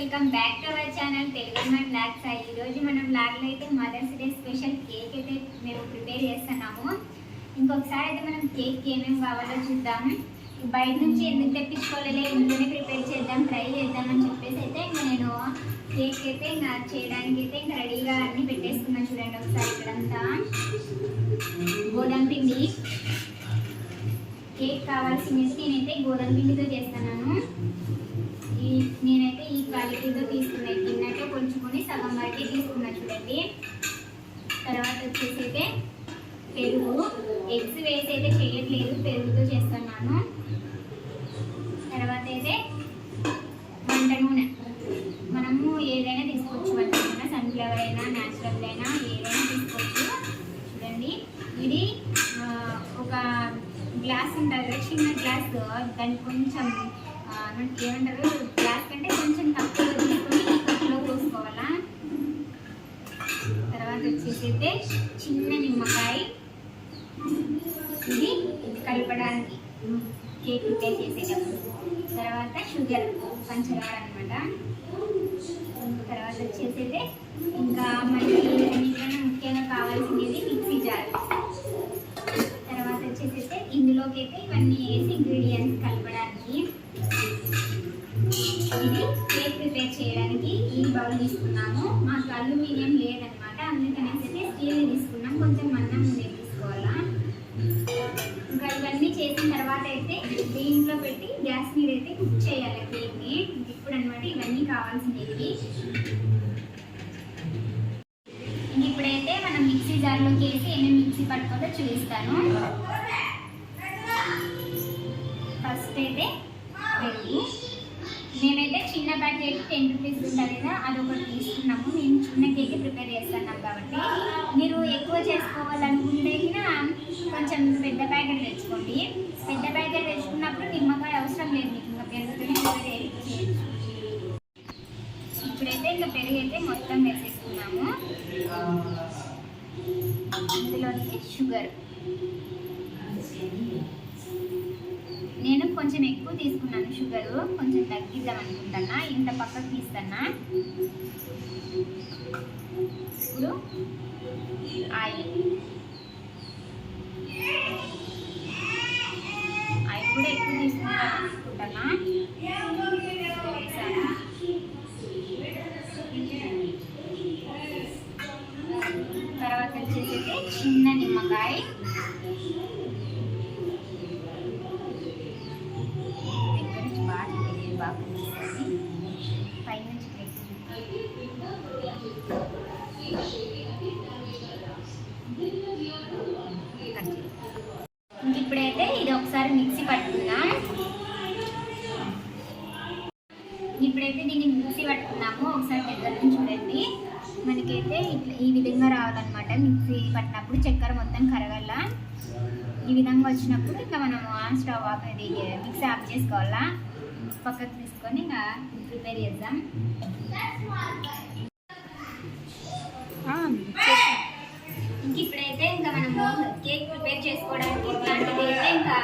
Welcome back to our channel Telugu మన blogs ఈ రోజు మనం బ్లాగ్లో అయితే మదర్స్ డే స్పెషల్ కేక్ అయితే మేము ప్రిపేర్ చేస్తున్నాము. ఇంకొకసారి అయితే మనం కేక్ ఏమేమి కావాలో చూద్దాం. బయట నుంచి ఎందుకు తెప్పించుకోలేదు ఇంట్లోనే ప్రిపేర్ చేద్దాం ట్రై చేద్దాం అని చెప్పేసి అయితే ఇంకా నేను కేక్ అయితే ఇంకా చేయడానికి అయితే ఇంకా రెడీగా అన్ని పెట్టేసుకున్నాను చూడండి ఒకసారి ఇక్కడంతా. గోధుమ పిండి. కేక్ కావాల్సింది నేనైతే గోధుమ పిండితో చేస్తున్నాను. ఈ తీసుకున్నాయి తీసుకున్నా గిన్నెతో కొంచుకొని సగం వరకే తీసుకున్నా చూడండి. తర్వాత వచ్చేసి అయితే పెరుగు. ఎగ్స్ వేసి అయితే చేయట్లేదు పెరుగుతో చేస్తున్నాను తర్వాత అయితే వంట నూనె మనము ఏదైనా తీసుకోవచ్చు వంట నూనె సన్ఫ్లవర్ అయినా న్యాచురల్ అయినా ఏదైనా తీసుకోవచ్చు చూడండి ఇది ఆ, ఒక గ్లాస్ ఉంటుంది కదా చిన్న గ్లాస్ దానికి కొంచెం ఆ, ఏమంటారు? గ్లాస్ కంటే కొంచెం తక్కువ తీసుకొని కప్పులో పోసుకోవాలా? తర్వాత వచ్చేసి అయితే చిన్న నిమ్మకాయ. ఇది కలపడానికి కేక్ ప్రిపేర్ చేసేటప్పుడు. తర్వాత షుగర్ పంచదార అనమాట తర్వాత వచ్చేసి అయితే ఇంకా మనకి అన్నిటికన్నా ముఖ్యంగా కావాల్సింది మిక్సీ జార్. తర్వాత వచ్చేసి అయితే ఇందులోకి అయితే ఇవన్నీ వేసి ఇంగ్రీడియంట్స్ కలపడానికి ఇది కేక్ ప్రిపేర్ చేయడానికి ఈ బౌల్ తీసుకున్నాము. మాకు అల్యూమినియం లేదనమాట. అందుకనేసి అయితే స్టీల్ తీసుకున్నాం. కొంచెం మందం ఉండే తీసుకోవాలా ఇంకా ఇవన్నీ చేసిన తర్వాత అయితే దీంట్లో పెట్టి గ్యాస్ మీద అయితే కుక్ చేయాలి కేక్ని ఇప్పుడు అనమాట ఇవన్నీ కావాల్సినవి. ఇంక ఇప్పుడైతే మనం మిక్సీ జార్లోకి వేసి ఏమేమి మిక్సీ పట్టుకోవాలో చూపిస్తాను. ఫస్ట్ అయితే పెరుగు మేమైతే చిన్న ప్యాకెట్ టెన్ రూపీస్ ఉంటుంది కదా అదొకటి తీసుకున్నాము. మేము చిన్న కేక్ ప్రిపేర్ చేస్తున్నాం కాబట్టి మీరు ఎక్కువ చేసుకోవాలనుకుంటే కొంచెం పెద్ద ప్యాకెట్ తెచ్చుకోండి. పెద్ద ప్యాకెట్ తెచ్చుకున్నప్పుడు నిమ్మకాయ అవసరం లేదు మీకు ఇంకా పెరుగుతూనే ఇప్పుడైతే ఇంకా పెరుగు అయితే మొత్తం వేసేసుకున్నాము. ఇందులోకి షుగర్ నేను కొంచెం ఎక్కువ తీసుకున్నాను షుగర్ కొంచెం తగ్గిద్దాం అనుకుంటున్నా. ఇంత పక్కకు తీస్తున్నా. ఇప్పుడు ఆయిల్. ఆయిల్ కూడా ఎక్కువ తీసుకుంటాను అనుకుంటున్నా. వచ్చినప్పుడు ఇంకా మనం ఆన్ స్టవ్ ఆఫ్ అది మిక్సీ ఆఫ్ చేసుకోవాలా? పక్కకు తీసుకొని ఇంకా ప్రిపేర్ చేద్దాం. ఇంక ఇప్పుడైతే ఇంకా మనము కేక్ ప్రిపేర్ చేసుకోవడానికి ఇట్లాంటిది అయితే ఇంకా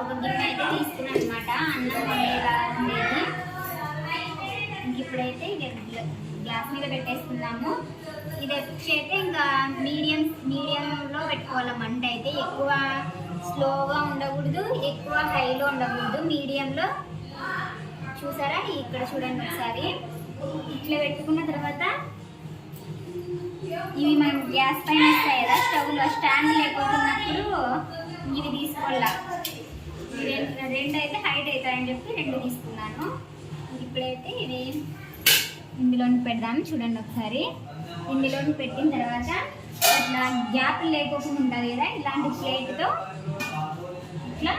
ఒక గిన్నె అయితే తీసుకున్నాం అనమాట అన్నం వండేలా ఉండేది. ఇంక ఇప్పుడైతే ఇక గ్లాస్ మీద పెట్టేసుకున్నాము ఇది వచ్చి అయితే ఇంకా మీడియం మీడియంలో పెట్టుకోవాలి మంట అయితే? ఎక్కువ స్లోగా ఉండకూడదు ఎక్కువ హైలో ఉండకూడదు. మీడియంలో చూసారా? ఇక్కడ చూడండి ఒకసారి. ఇట్లా పెట్టుకున్న తర్వాత ఇవి మనం గ్యాస్ పైన వస్తాయి కదా స్టవ్లో స్టాండ్ లేకపోతున్నప్పుడు ఇవి తీసుకోవాలా. రెండు రెండు అయితే హైట్ అవుతాయని చెప్పి రెండు తీసుకున్నాను. ఇప్పుడైతే ఇవి ఇందులోని పెడదాము చూడండి ఒకసారి. ఇందులోని పెట్టిన తర్వాత ఇట్లా గ్యాప్ లేకోకుండా ఉంటుంది కదా ఇలాంటి ప్లేట్తో ఇట్లా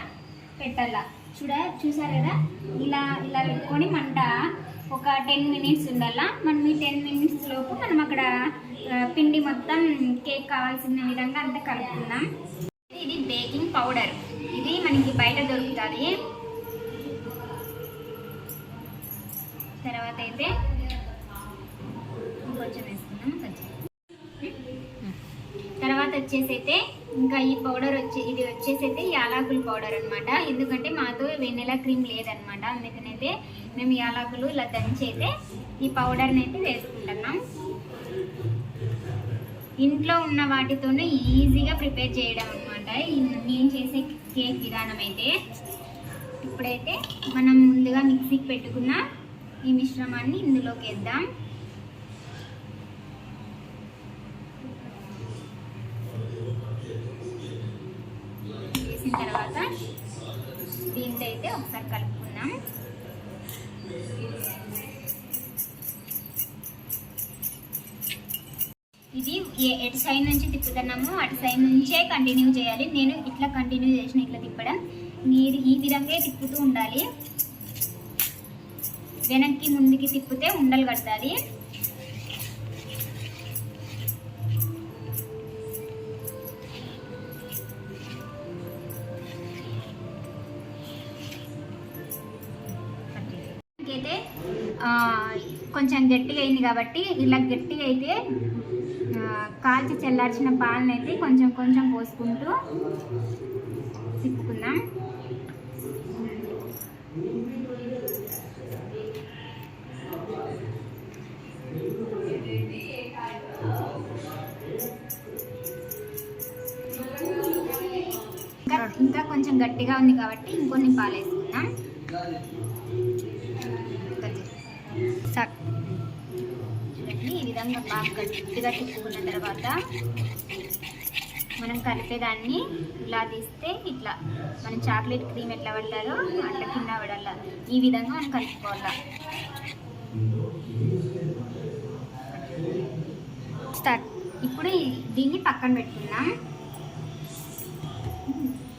పెట్టాల? చూడ చూసారు కదా? ఇలా ఇలా పెట్టుకొని మంట ఒక టెన్ మినిట్స్ ఉండాలా? మనం ఈ టెన్ మినిట్స్ లోపు మనం అక్కడ పిండి మొత్తం కేక్ కావాల్సిన విధంగా అంతా కలుపుకుందాం. ఇది బేకింగ్ పౌడర్ ఇది మనకి బయట దొరుకుతుంది. తర్వాత అయితే ఇంకొంచెం తర్వాత వచ్చేసి అయితే ఇంకా ఈ పౌడర్ వచ్చి ఇది వచ్చేసి అయితే పౌడర్ అనమాట ఎందుకంటే మాతో వెన్నెల క్రీమ్ లేదనమాట అందుకనైతే మేము యాలాకులు ఇలా దంచి అయితే ఈ పౌడర్ని అయితే వేసుకుంటున్నాం. ఇంట్లో ఉన్న వాటితోనే ఈజీగా ప్రిపేర్ చేయడం అనమాట నేను చేసే కేక్ విధానం అయితే. ఇప్పుడైతే మనం ముందుగా మిక్సీకి పెట్టుకున్న ఈ మిశ్రమాన్ని ఇందులోకి వేద్దాం. తర్వాత దీంతో అయితే ఒకసారి కలుపుకుందాం. ఇది ఎటు సైడ్ నుంచి తిప్పుతున్నామో అటు సైడ్ నుంచే కంటిన్యూ చేయాలి. నేను ఇట్లా కంటిన్యూ చేసిన ఇట్లా తిప్పడం. మీరు ఈ విధంగా తిప్పుతూ ఉండాలి. వెనక్కి ముందుకి తిప్పితే ఉండలు కట్టాలి కొంచెం గట్టిగా అయింది కాబట్టి ఇలా గట్టిగా అయితే కాల్చి చల్లార్చిన పాలను అయితే కొంచెం కొంచెం పోసుకుంటూ తిప్పుకుందాం. ఇంకా ఇంకా కొంచెం గట్టిగా ఉంది కాబట్టి ఇంకొన్ని పాలు వేసుకుందాం విధంగా బాగా గట్టిగా తిప్పుకున్న తర్వాత మనం కలిపేదాన్ని ఇలా తీస్తే ఇట్లా మనం చాక్లెట్ క్రీమ్ ఎట్లా పడతారో అట్లా కింద పడాల. ఈ విధంగా మనం కలుపుకోవాలా. ఇప్పుడు దీన్ని పక్కన పెట్టుకున్నాం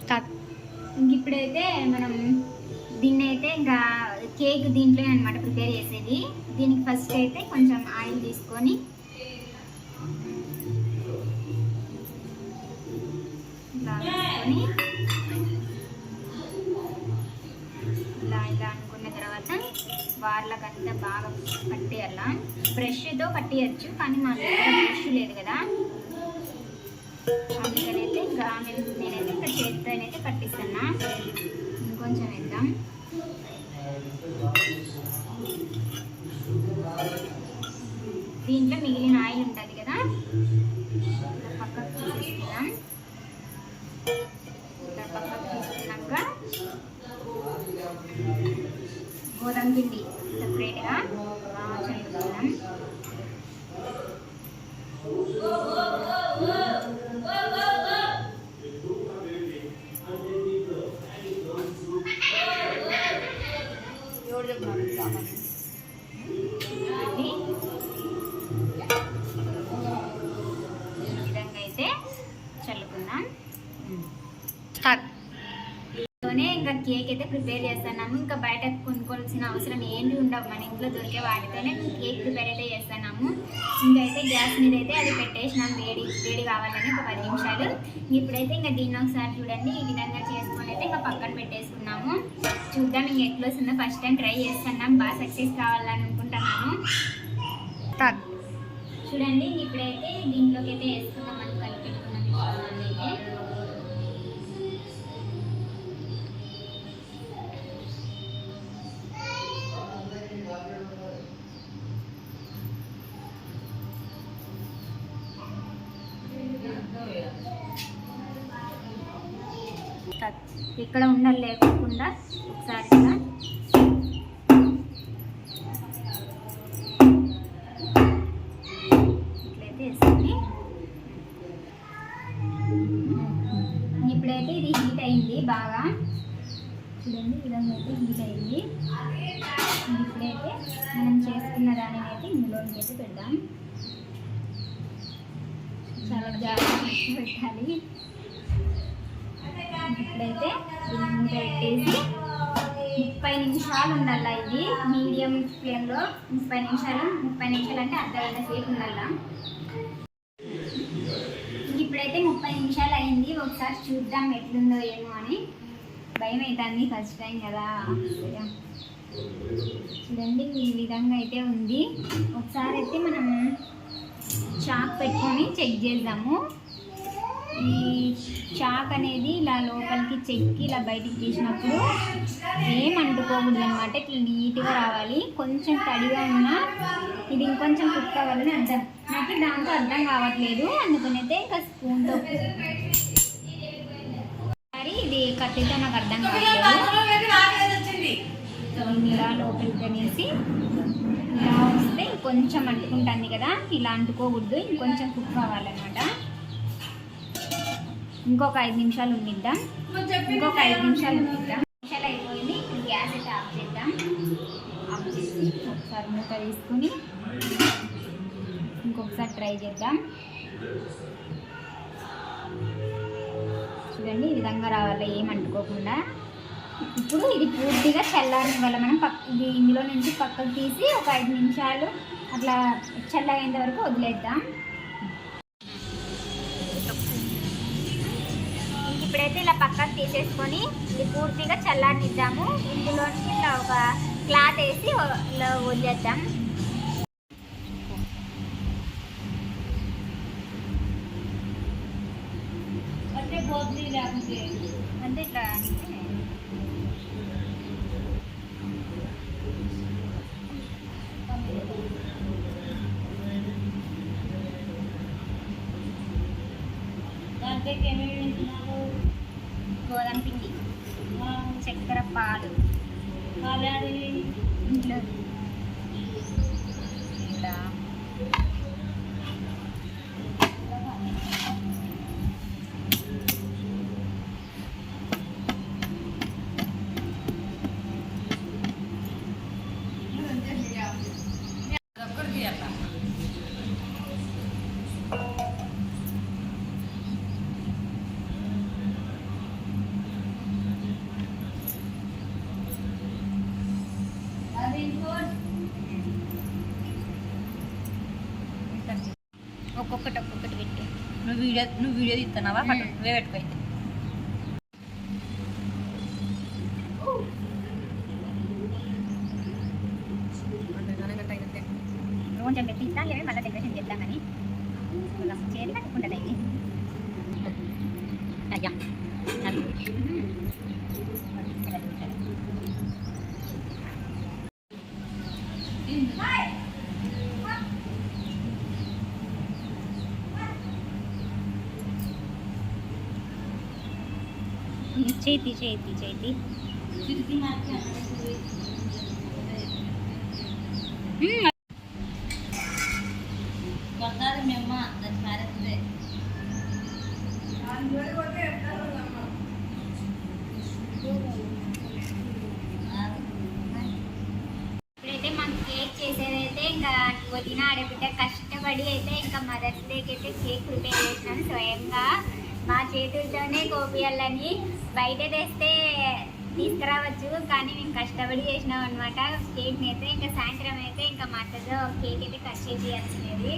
స్టార్ట్. ఇంక ఇప్పుడైతే మనం దీన్ని అయితే ఇంకా కేక్ దీంట్లో అనమాట ప్రిపేర్ చేసేది. దీనికి ఫస్ట్ అయితే కొంచెం ఆయిల్ తీసుకొని ఇలా ఇలా ఇలా అనుకున్న తర్వాత వార్లకంతా బాగా పట్టేయాల? బ్రష్తో పట్టేయచ్చు కానీ మా దగ్గర బ్రష్ లేదు కదా. అందుకనైతే ఇంకా నేనైతే ఇక్కడ అయితే పట్టిస్తున్నా ఇంకొంచెం వేద్దాం. దీంట్లో మిగిలిన ఆయిల్ ఉంటుంది కదా? ప్రిపేర్ చేస్తున్నాము ఇంకా బయట కొనుక్కోవాల్సిన అవసరం ఏంటి ఉండవు. మన ఇంట్లో దొరికే వాటితోనే కేక్ ప్రిపేర్ అయితే చేస్తున్నాము. ఇంకైతే గ్యాస్ మీద అయితే అది పెట్టేసినాం. వేడి వేడి కావాలని ఒక పది నిమిషాలు. ఇప్పుడైతే ఇంకా దీన్ని ఒకసారి చూడండి. ఈ విధంగా చేసుకొని అయితే ఇంకా పక్కన పెట్టేసుకున్నాము. చూద్దాం ఇంక ఎట్లా వస్తుందో ఫస్ట్ టైం ట్రై చేస్తున్నాం. బాగా సక్సెస్ కావాలని అనుకుంటున్నాను. చూడండి ఇప్పుడైతే దీంట్లోకి అయితే వేసుకున్నాం ఇక్కడ ఉండలు లేకుండా ఒకసారి ఇలా ఇట్లయితే వేసుకొని. ఇప్పుడైతే ఇది హీట్ అయింది బాగా. చూడండి ఈ విధంగా అయితే హీట్ అయింది. ఇప్పుడైతే మనం చేసుకున్న దానిని అయితే ఇందులోకి అయితే పెడదాం. చాలా జాగ్రత్తగా పెట్టాలి. ఇప్పుడైతే పెట్టేసి ముప్పై నిమిషాలు ఉండాల ఇది? మీడియం ఫ్లేమ్లో ముప్పై నిమిషాలు ముప్పై నిమిషాలు అంటే అర్ధ గంట సేపు ఉండాల? ఇప్పుడైతే ముప్పై నిమిషాలు అయింది. ఒకసారి చూద్దాం ఎట్లుందో ఏమో అని. భయం అవుతుంది ఫస్ట్ టైం కదా. చూడండి ఈ విధంగా అయితే ఉంది. ఒకసారి అయితే మనం చాక్ పెట్టుకొని చెక్ చేద్దాము. ఈ చాక్ అనేది ఇలా లోపలికి చెక్కి ఇలా బయటికి తీసినప్పుడు ఏం అంటుకోకూడదు అనమాట ఇట్లా నీట్గా రావాలి. కొంచెం తడిగా ఉన్నా ఇది ఇంకొంచెం కుక్ అవ్వాలని అర్థం. నాకు దాంతో అర్థం కావట్లేదు. అందుకనైతే ఇంకా స్పూన్తో మరి ఇది కత్తితో నాకు అర్థం కావట్లేదు. ఇలా లోపలికి అనేసి ఇలా వస్తే కొంచెం అంటుకుంటుంది కదా. ఇలా అంటుకోకూడదు. ఇంకొంచెం కుక్ కావాలన్నమాట. ఇంకొక ఐదు నిమిషాలు ఉండిద్దాం. ఇంకొక ఐదు నిమిషాలు ఉండిద్దాం. నిమిషాలు అయిపోయింది ఇప్పుడు గ్యాస్ అయితే ఆఫ్ చేద్దాం. ఆఫ్ చేసి ఒకసారి మూత తీసుకుని ఇంకొకసారి ట్రై చేద్దాం. చూడండి ఈ విధంగా రావాలి ఏం అంటుకోకుండా. ఇప్పుడు ఇది పూర్తిగా చల్లారిన వల్ల మనం పక్క ఇది ఇందులో నుంచి పక్కకు తీసి ఒక ఐదు నిమిషాలు అట్లా చల్లగేంత వరకు వదిలేద్దాం. ఇప్పుడైతే ఇలా పక్కకు తీసేసుకొని ఇది పూర్తిగా చల్లారనిద్దాము. ఇందులో నుంచి ఇట్లా ఒక క్లాత్ వేసి ఇలా వదిలేద్దాం. అంటే ఇట్లా గోధుమ పిండి. చక్కెర పాలు. ఇంట్లో ఇలా ఒక్కొక్కటి ఒక్కొక్కటి పెట్టు నువ్వు వీడియో నువ్వు వీడియో తీస్తున్నావా. నువ్వే పెట్టుకోయింది కొంచెం పెట్టిస్తా లేదా మళ్ళీ డెకరేషన్ చేద్దామని చేతి కట్టుకుంటుంది అయ్యా. చేతి చేతి చేతి ఇప్పుడైతే మనం కేక్ చేసేదైతే ఇంకా వదిన ఆడబిడ్డ కష్టపడి అయితే ఇంకా మదర్స్ డేకి అయితే కేక్ ప్రిపేర్ చేసినాను స్వయంగా. మా చేతులతోనే కోపియాలని బయట తెస్తే తీసుకురావచ్చు కానీ మేము కష్టపడి చేసినాం అనమాట కేక్ని అయితే ఇంకా సాయంత్రం అయితే ఇంకా మా అత్తతో కేక్ అయితే కట్ చేయాల్సినది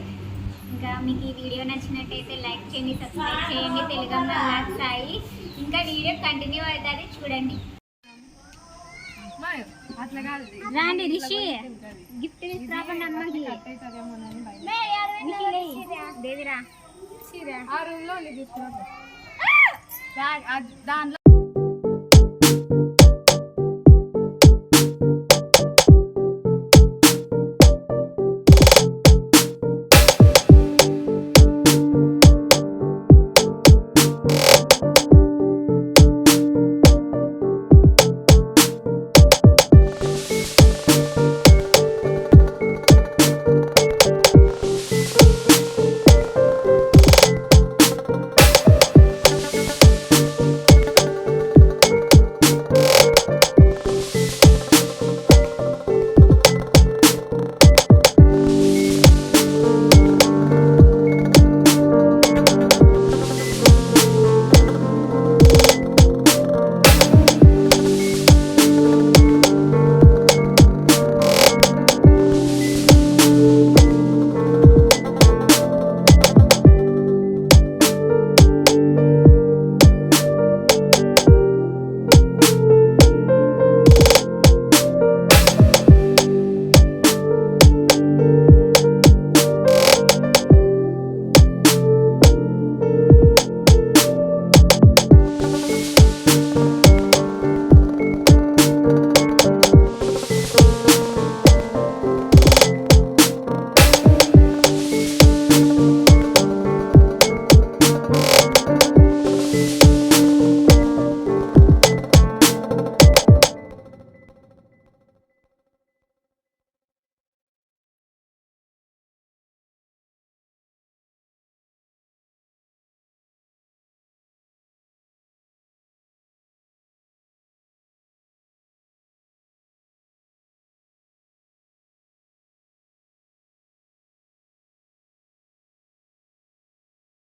ఇంకా మీకు ఈ వీడియో నచ్చినట్టయితే లైక్ చేయండి సబ్స్క్రైబ్ చేయండి. తెలుగమ్మ సాయి. ఇంకా వీడియో కంటిన్యూ అవుతుంది చూడండి. రాండి రిషి. గిఫ్ట్ తీసుకురాకండి అమ్మకి దేవిరా ఆ రూమ్లో తీసుకున్నా దాంట్లో